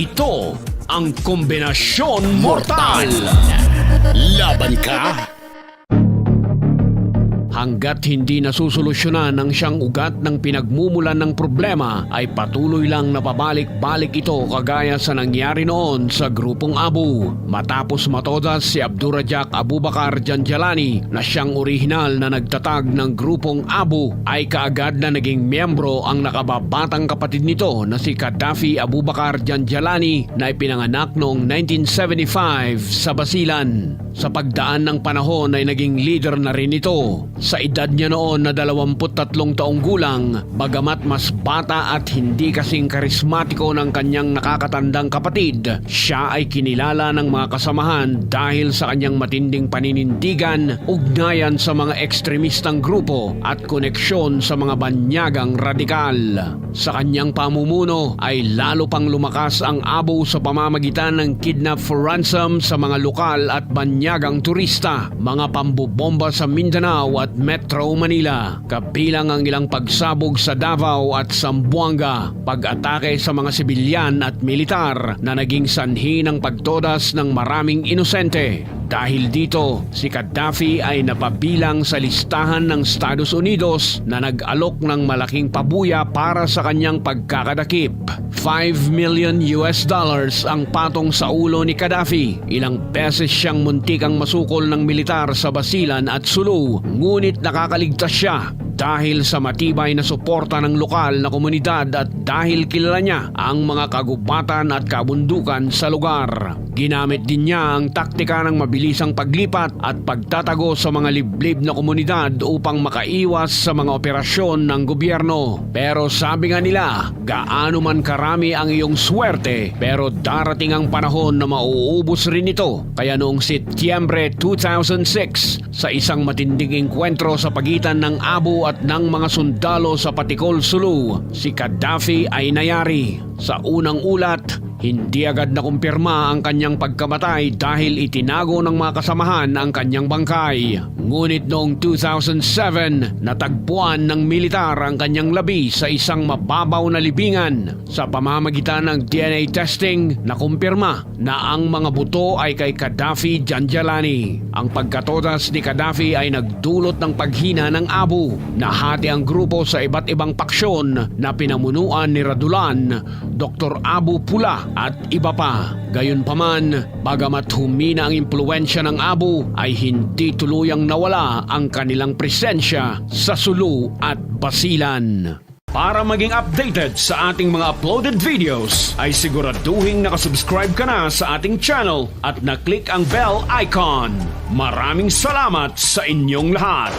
Ito ang kombinasyon mortal. Laban ka? Hanggat hindi nasusolusyonan ang siyang ugat ng pinagmumulan ng problema ay patuloy lang napabalik-balik ito kagaya sa nangyari noon sa grupong Abu. Matapos matodas si Abdurajak Abubakar Janjalani na siyang orihinal na nagtatag ng grupong Abu ay kaagad na naging miyembro ang nakababatang kapatid nito na si Gaddafi Abubakar Janjalani na ipinanganak noong 1975 sa Basilan. Sa pagdaan ng panahon ay naging leader na rin ito. Sa edad niya noon na 23 taong gulang, bagamat mas bata at hindi kasing karismatiko ng kanyang nakakatandang kapatid, siya ay kinilala ng mga kasamahan dahil sa kanyang matinding paninindigan, ugnayan sa mga ekstremistang grupo at koneksyon sa mga banyagang radikal. Sa kanyang pamumuno ay lalo pang lumakas ang abo sa pamamagitan ng kidnap for ransom sa mga lokal at banyagang turista, mga pambubomba sa Mindanao at Metro Manila, kabilang ang ilang pagsabog sa Davao at Zamboanga, pag-atake sa mga sibilyan at militar na naging sanhi ng pagtodas ng maraming inosente. Dahil dito, si Gaddafi ay napabilang sa listahan ng Estados Unidos na nag-alok ng malaking pabuya para sa kanyang pagkakadakip. 5 million US dollars ang patong sa ulo ni Gaddafi. Ilang beses siyang muntikang masukol ng militar sa Basilan at Sulu, ngunit nakakaligtas siya dahil sa matibay na suporta ng lokal na komunidad at dahil kilala niya ang mga kagubatan at kabundukan sa lugar. Ginamit din niya ang taktika ng mabilisang paglipat at pagtatago sa mga liblib na komunidad upang makaiwas sa mga operasyon ng gobyerno. Pero sabi nga nila, gaano man karami ang iyong swerte, pero darating ang panahon na mauubos rin ito. Kaya noong Setyembre 2006, sa isang matinding engkwentro sa pagitan ng Abu at ng mga sundalo sa Patikol Sulu, si Gaddafi ay nayari. Sa unang ulat, hindi agad nakumpirma ang kanyang pagkamatay dahil itinago ng mga kasamahan ang kanyang bangkay. Ngunit noong 2007, natagpuan ng militar ang kanyang labi sa isang mababaw na libingan. Sa pamamagitan ng DNA testing, nakumpirma na ang mga buto ay kay Gaddafi Janjalani. Ang pagkatodas ni Gaddafi ay nagdulot ng paghina ng Abu. Nahati ang grupo sa iba't ibang paksyon na pinamunuan ni Radulan, Dr. Abu Pula at iba pa. Gayunpaman, bagamat humina ang impluensya ng Abu, ay hindi tuluyang nawala ang kanilang presensya sa Sulu at Basilan. Para maging updated sa ating mga uploaded videos, ay siguraduhin nakasubscribe ka na sa ating channel at na-click ang bell icon. Maraming salamat sa inyong lahat!